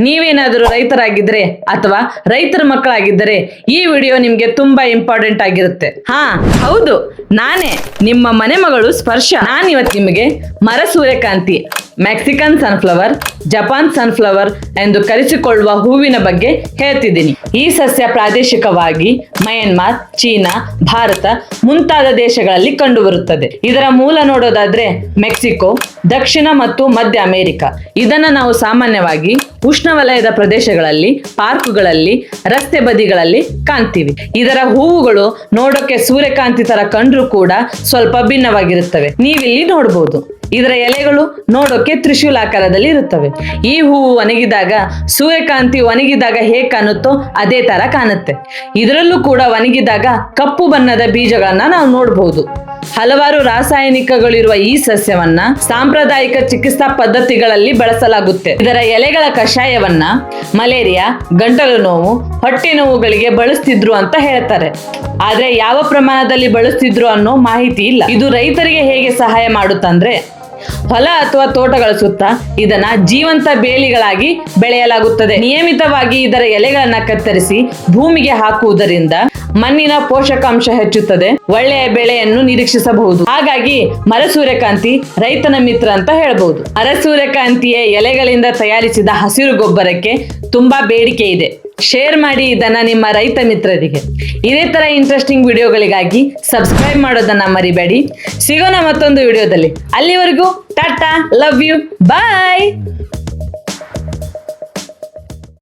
ನೀವೇನಾದರೂ ರೈತರಾಗಿದ್ರೆ ಅಥವಾ ರೈತರ ಮಕ್ಕಳಾಗಿದ್ದರೆ ಈ ವಿಡಿಯೋ ನಿಮ್ಗೆ ತುಂಬಾ ಇಂಪಾರ್ಟೆಂಟ್ ಆಗಿರುತ್ತೆ. ಹಾ, ಹೌದು. ನಾನೇ ನಿಮ್ಮ ಮನೆ ಮಗಳು ಸ್ಪರ್ಶ. ನಾನಿವತ್ತು ನಿಮಗೆ ಮರ ಸೂರ್ಯಕಾಂತಿ ಮೆಕ್ಸಿಕನ್ ಸನ್ಫ್ಲವರ್ ಜಪಾನ್ ಸನ್ಫ್ಲವರ್ ಎಂದು ಕರೆಸಿಕೊಳ್ಳುವ ಹೂವಿನ ಬಗ್ಗೆ ಹೇಳ್ತಿದ್ದೀನಿ. ಈ ಸಸ್ಯ ಪ್ರಾದೇಶಿಕವಾಗಿ ಮಯನ್ಮಾರ್ ಚೀನಾ, ಭಾರತ ಮುಂತಾದ ದೇಶಗಳಲ್ಲಿ ಕಂಡುಬರುತ್ತದೆ. ಇದರ ಮೂಲ ನೋಡೋದಾದ್ರೆ ಮೆಕ್ಸಿಕೋ ದಕ್ಷಿಣ ಮತ್ತು ಮಧ್ಯ ಅಮೆರಿಕ. ಇದನ್ನ ನಾವು ಸಾಮಾನ್ಯವಾಗಿ ಉಷ್ಣವಲಯದ ಪ್ರದೇಶಗಳಲ್ಲಿ, ಪಾರ್ಕ್ಗಳಲ್ಲಿ, ರಸ್ತೆ ಬದಿಗಳಲ್ಲಿ ಕಾಣ್ತೀವಿ. ಇದರ ಹೂವುಗಳು ನೋಡೋಕೆ ಸೂರ್ಯಕಾಂತಿ ತರ ಕಂಡ್ರು ಕೂಡ ಸ್ವಲ್ಪ ಭಿನ್ನವಾಗಿರುತ್ತವೆ. ನೀವಿಲ್ಲಿ ನೋಡಬಹುದು ಇದರ ಎಲೆಗಳು ನೋಡೋಕೆ ತ್ರಿಶೂಲಾಕಾರದಲ್ಲಿ ಇರುತ್ತವೆ. ಈ ಹೂವು ಒಣಗಿದಾಗ, ಸೂರ್ಯಕಾಂತಿ ಒಣಗಿದಾಗ ಹೇಗೆ ಕಾಣುತ್ತೋ ಅದೇ ತರ ಕಾಣುತ್ತೆ. ಇದರಲ್ಲೂ ಕೂಡ ಒಣಗಿದಾಗ ಕಪ್ಪು ಬಣ್ಣದ ಬೀಜಗಳನ್ನ ನಾವು ನೋಡಬಹುದು ಹಲವಾರು ರಾಸಾಯನಿಕಗಳಿರುವ ಈ ಸಸ್ಯವನ್ನ ಸಾಂಪ್ರದಾಯಿಕ ಚಿಕಿತ್ಸಾ ಪದ್ಧತಿಗಳಲ್ಲಿ ಬಳಸಲಾಗುತ್ತೆ. ಇದರ ಎಲೆಗಳ ಕಷಾಯವನ್ನ ಮಲೇರಿಯಾ, ಗಂಟಲು ನೋವು, ಹೊಟ್ಟೆ ನೋವುಗಳಿಗೆ ಬಳಸ್ತಿದ್ರು ಅಂತ ಹೇಳ್ತಾರೆ. ಆದ್ರೆ ಯಾವ ಪ್ರಮಾಣದಲ್ಲಿ ಬಳಸ್ತಿದ್ರು ಅನ್ನೋ ಮಾಹಿತಿ ಇಲ್ಲ. ಇದು ರೈತರಿಗೆ ಹೇಗೆ ಸಹಾಯ ಮಾಡುತ್ತಂದ್ರೆ ಹೊಲ ಅಥವಾ ತೋಟಗಳ ಸುತ್ತ ಇದನ್ನ ಜೀವಂತ ಬೇಲಿಗಳಾಗಿ ಬೆಳೆಯಲಾಗುತ್ತದೆ. ನಿಯಮಿತವಾಗಿ ಇದರ ಎಲೆಗಳನ್ನ ಕತ್ತರಿಸಿ ಭೂಮಿಗೆ ಹಾಕುವುದರಿಂದ ಮಣ್ಣಿನ ಪೋಷಕಾಂಶ ಹೆಚ್ಚುತ್ತದೆ. ಒಳ್ಳೆಯ ಬೆಳೆಯನ್ನು ನಿರೀಕ್ಷಿಸಬಹುದು. ಹಾಗಾಗಿ ಮರ ಸೂರ್ಯಕಾಂತಿ ರೈತನ ಮಿತ್ರ ಅಂತ ಹೇಳಬಹುದು. ಮರ ಸೂರ್ಯಕಾಂತಿಯ ಎಲೆಗಳಿಂದ ತಯಾರಿಸಿದ ಹಸಿರು ಗೊಬ್ಬರಕ್ಕೆ ತುಂಬಾ ಬೇಡಿಕೆ ಇದೆ. ಶೇರ್ ಮಾಡಿ ಇದನ್ನ ನಿಮ್ಮ ರೈತ ಮಿತ್ರರಿಗೆ. ಇದೇ ತರ ಇಂಟ್ರೆಸ್ಟಿಂಗ್ ವಿಡಿಯೋಗಳಿಗಾಗಿ ಸಬ್ಸ್ಕ್ರೈಬ್ ಮಾಡೋದನ್ನ ಮರಿಬೇಡಿ. ಸಿಗೋಣ ಮತ್ತೊಂದು ವಿಡಿಯೋದಲ್ಲಿ ಅಲ್ಲಿವರೆಗೂ ಟಾಟಾ, ಲವ್ ಯು, ಬಾಯ್!